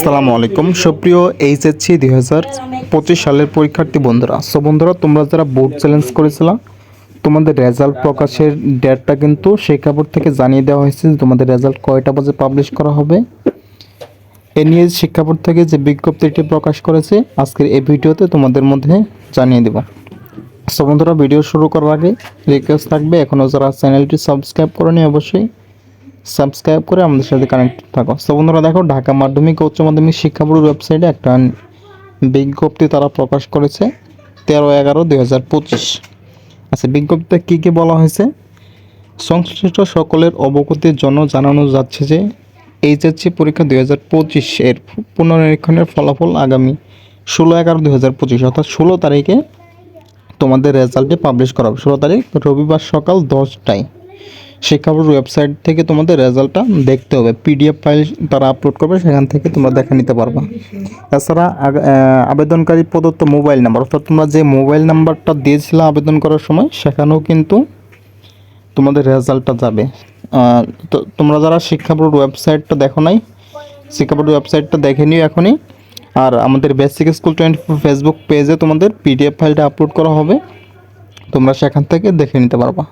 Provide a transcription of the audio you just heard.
আসসালামু আলাইকুম। সুপ্রিয় এইচএসসি দুই হাজার পঁচিশ সালের পরীক্ষার্থী বন্ধুরা, সো বন্ধুরা, তোমরা যারা বোর্ড চ্যালেঞ্জ করেছিলা, তোমাদের রেজাল্ট প্রকাশের ডেটটা কিন্তু শিক্ষা বোর্ড থেকে জানিয়ে দেওয়া হয়েছে তোমাদের রেজাল্ট কয়টা বাজে পাবলিশ করা হবে। এ নিয়ে শিক্ষা বোর্ড থেকে যে বিজ্ঞপ্তিটি প্রকাশ করেছে, আজকের এই ভিডিওতে তোমাদের মধ্যে জানিয়ে দেব। সো বন্ধুরা, ভিডিও শুরু করার আগে রিকোয়েস্ট থাকবে এখনও যারা চ্যানেলটি সাবস্ক্রাইব করেনি অবশ্যই সাবস্ক্রাইব করে আমাদের সাথে কানেক্ট থাকো। তো বন্ধুরা দেখো, ঢাকা মাধ্যমিক উচ্চ মাধ্যমিক শিক্ষা বোর্ডের ওয়েবসাইটে একটা বিজ্ঞপ্তি তারা প্রকাশ করেছে, তেরো এগারো দুই হাজার পঁচিশ। আচ্ছা বিজ্ঞপ্তিতে কী কী বলা হয়েছে? সংশ্লিষ্ট সকলের অবগতির জন্য জানানো যাচ্ছে যে, এইচএসসি পরীক্ষা দুই হাজার পঁচিশ এর পুনর্নিরীক্ষণের ফলাফল আগামী ষোলো এগারো দুই হাজার পঁচিশ, অর্থাৎ ষোলো তারিখে তোমাদের রেজাল্টে পাবলিশ করা হবে। ষোলো তারিখ রবিবার সকাল দশটায়। শিক্ষা বোর্ড ওয়েবসাইট থেকে তোমাদের রেজাল্টটা দেখতে হবে। পিডিএফ ফাইল তারা আপলোড করবে, সেখান থেকে তোমরা দেখে নিতে পারবা। আগ- আবেদনকারী প্রদত্ত মোবাইল নাম্বার অর্থাৎ তোমরা যে মোবাইল নাম্বারটা দিয়েছিলে আবেদন করার সময়, সেখানেও কিন্তু তোমাদের রেজাল্টটা যাবে। তো তোমরা যারা শিক্ষা বোর্ড ওয়েবসাইটটা দেখো নাই শিক্ষা বোর্ড ওয়েবসাইটটা দেখে নিও এখনই। আর আমাদের basic school twenty four Facebook পেজে তোমাদের পিডিএফ ফাইলটা আপলোড করা হবে। তোমরা সেখান থেকে দেখে নিতে পারবা।